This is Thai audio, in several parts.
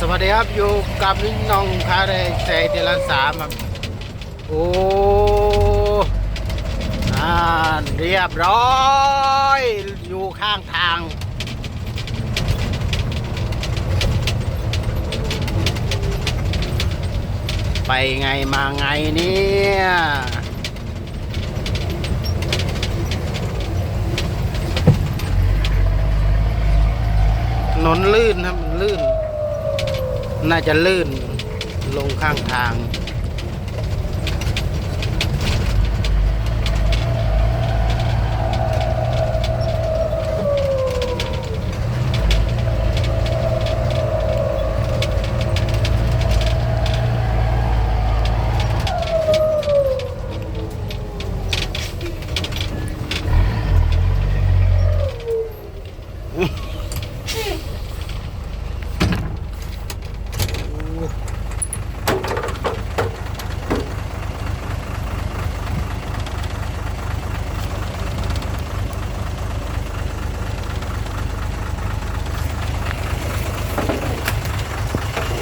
สวัสดีครับอยู่กับลิงน้องพาแรใจเดลันสามครับโอ้อ่าเรียบร้อยอยู่ข้างทางไปไงมาไงเนี่ยถนนลื่นครับ ลื่น น่าจะลื่นลงข้างทาง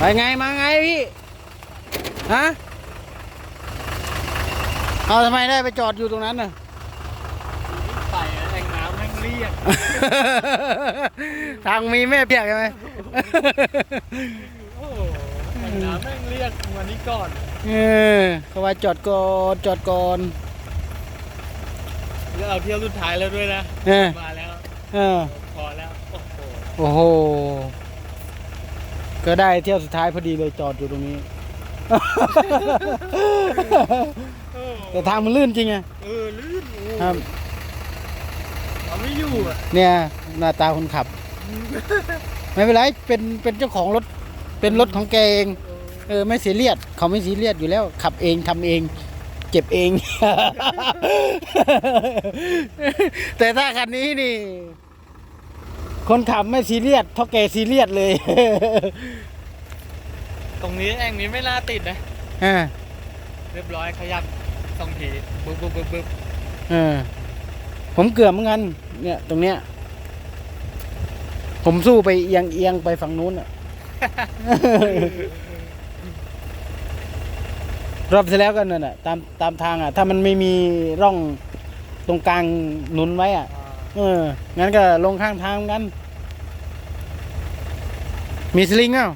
ไปไงมาไงพี่ ฮะ เอาทำไมได้ไปจอดอยู่ตรงนั้นน่ะใส่แองน้ำแม่งเรียกทางมีแม่เปียกใช่ไหม โอ้โหแองน้ำแม่งเรียกวันนี้ก่อนเออเขาว่าจอดก่อนจอดก่อน แล้วเอาเที่ยวสุดท้ายแล้วด้วยนะ เออมาแล้ว เออ พอแล้ว โอ้โห โอ้โห ก็ได้เที่ยวสุดท้ายพอดีเลยจอดอยู่ตรงนี้ เออแต่ทางมันลื่นจริงไงเออลื่นโอ้ครับ เอาไม่อยู่อะเนี่ยหน้าตาคนขับ ไม่เป็นไรเป็นเป็นเจ้าของรถ เป็นรถของแกเอง เออไม่ซีเรียสเขาไม่ซีเรียสอยู่แล้ว ขับเองทำเอง เจ็บเอง แต่ถ้าคันนี้นี่ คนขับไม่ซีเรียสเท่าแกซีเรียสเลย ตรงนี้แองนี้ไม่น่าติดนะ อ่าเรียบร้อยขยับสองทีบึ๊บบึ๊บบึ๊บบึ๊บเออผมเกือบเหมือนกันเนี่ย ตรงเนี้ย ผมสู้ไปเอียงเอียงไปฝั่งนู้นอะรอบที่แล้วกันนั่นแหะตามตามทางอะ ถ้ามันไม่มีร่องตรงกลางหนุนไว้อะ เออ งั้นก็ลงข้างทางเหมือนกัน มีสลิงเอ้า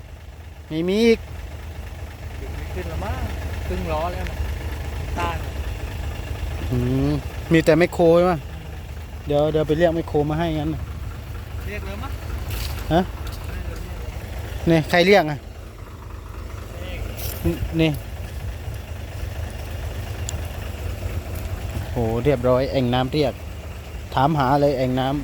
ไม่มีอีกขึ้นแล้วมั้งครึ่งล้อแล้วนะต้านอืมมีแต่ไมคโครใช่ไหมเดี๋ยวเดี๋ยวไปเรียกไมคโครมาให้งั้นน่ะเรียกเลยมั้งฮะนี่ใครเรียกอะเรียกนี่โหเรียบร้อยแอ่งน้ำเรียก ถามหาเลยแอ่งน้ำ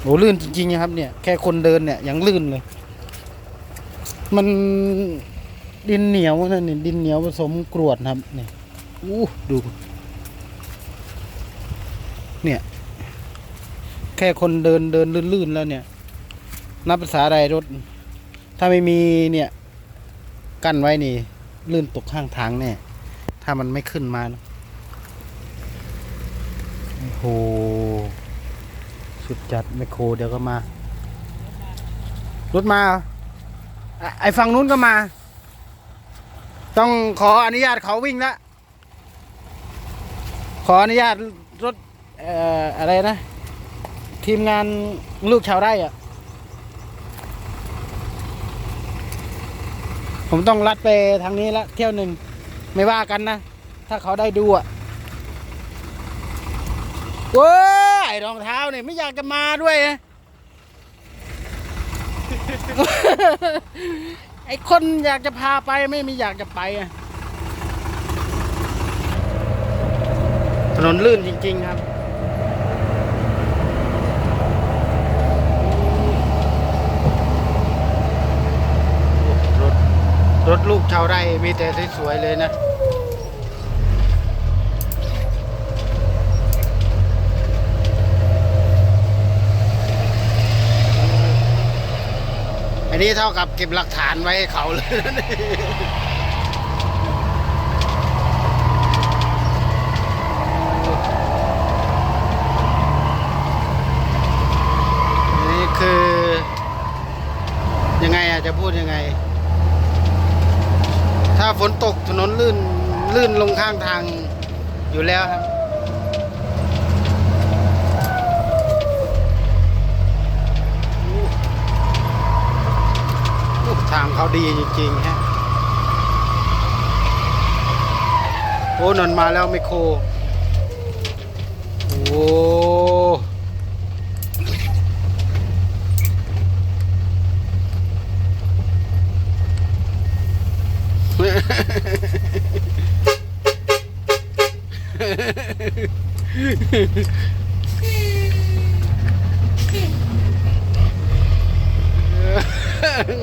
โหลื่นจริงๆนะครับ เนี่ย แค่คนเดินเนี่ยยังลื่นเลย มันดินเหนียวนั่นนี่ดินเหนียวผสมกรวดครับเนี่ยอู้ดู เนี่ย แค่คนเดินเดินลื่นๆแล้วเนี่ย นับภาษาใดรถ ถ้าไม่มีเนี่ย กั้นไว้นี่ ลื่นตกข้างทางแน่ ถ้ามันไม่ขึ้นมานะ โหสุดจัดไมโครเดี๋ยวก็มา รถมา ไอฝั่งนู้นก็มา ต้องขออนุญาตเขาวิ่งละขออนุญาตรถเอ่ออะไรนะ ทีมงานลูกชาวไร่อะผมต้องลัดไปทางนี้ละเที่ยวหนึ่ง ไม่ว่ากันนะ ถ้าเขาได้ดูอะ เว้ยรองเท้าเนี่ยไม่อยากจะมาด้วยนะไอ้คนอยากจะพาไปไม่มีอยากจะไปอะถนนลื่นจริง ๆ ครับรถรถลูกชาวไร่มีแต่สวยๆเลยนะ นี้เท่ากับเก็บหลักฐานไว้ให้เขาเลยนะนี่นี่คือ ยังไงอะจะพูดยังไง ถ้าฝนตกถนนลื่นลื่นลงข้างทางอยู่แล้วครับ ทางเขาดีจริงๆฮะโอ้นนมาแล้วไมโครโอ้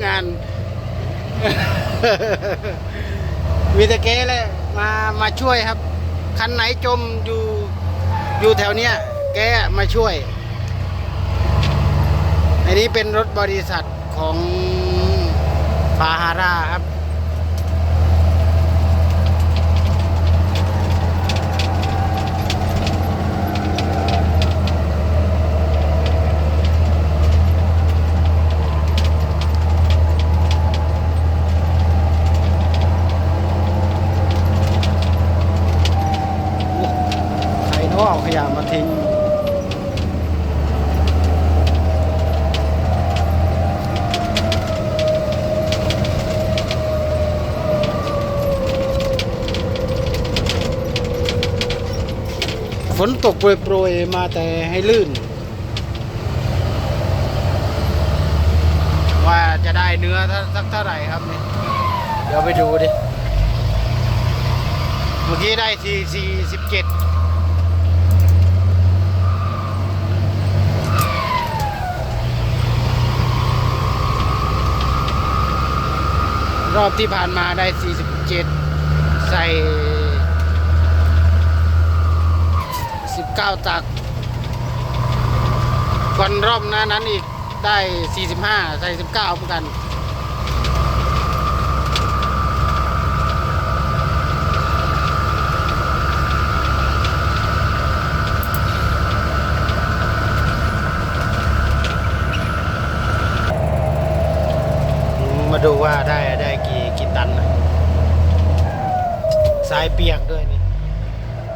งาน มีแต่เก๊เลยมามาช่วยครับ คันไหนจมอยู่อยู่แถวเนี้ยแกมาช่วย อันนี้เป็นรถบริษัทของฟาฮาร่าครับ ใครเนาะเอาขยะมาทิ้ง ฝนตกโปรยๆมาแต่ให้ลื่น ว่าจะได้เนื้อท่าสักเท่าไหร่ครับเนี่ยเดี๋ยวไปดูดิ เมื่อกี้ได้สี่สี่สิบเจ็ดรอบที่ผ่านมาได้สี่สิบเจ็ดใส่ เก้าตักก่อนรอบหน้านั้นอีกได้สี่สิบห้าใส่สิบเก้าเหมือนกันมาดูว่าได้ได้กี่กี่ตันนะทรายเปียกด้วยนี่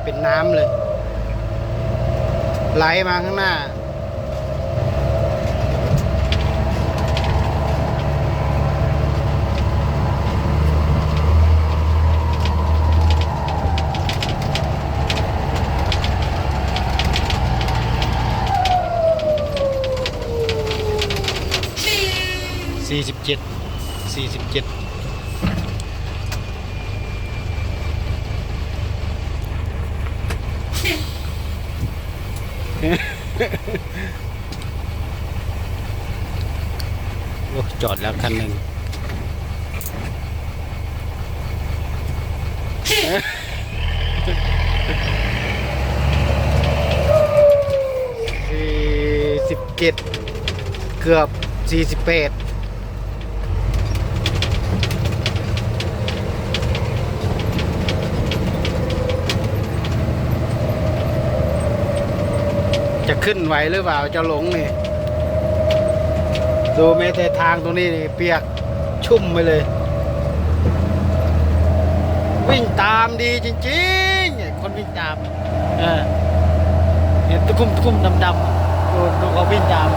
เป็นน้ำเลย ไหลมาข้างหน้าสี่สิบเจ็ดสี่สิบเจ็ด จ็ดสี่สิบเจ็ดโอ้จอดแล้วคันหนึ่งสี่สิบเจ็ดเกือบสี่สิบแปดจะขึ้นไหวหรือเปล่า จะหลงนี่ ดูแม้แต่ทางตรงนี้นี่เปียกชุ่มไปเลย วิ่งตามดีจริงๆคนวิ่งตามเห็นตะคุ่มตะคุ่มดำๆดูดูเขาวิ่งตาม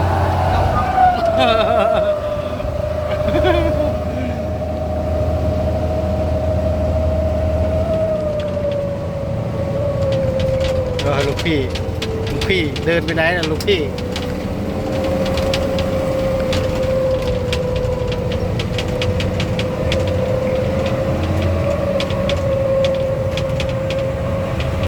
เออลูกพี่ลูกพี่เดินไปไหนนะลูกพี่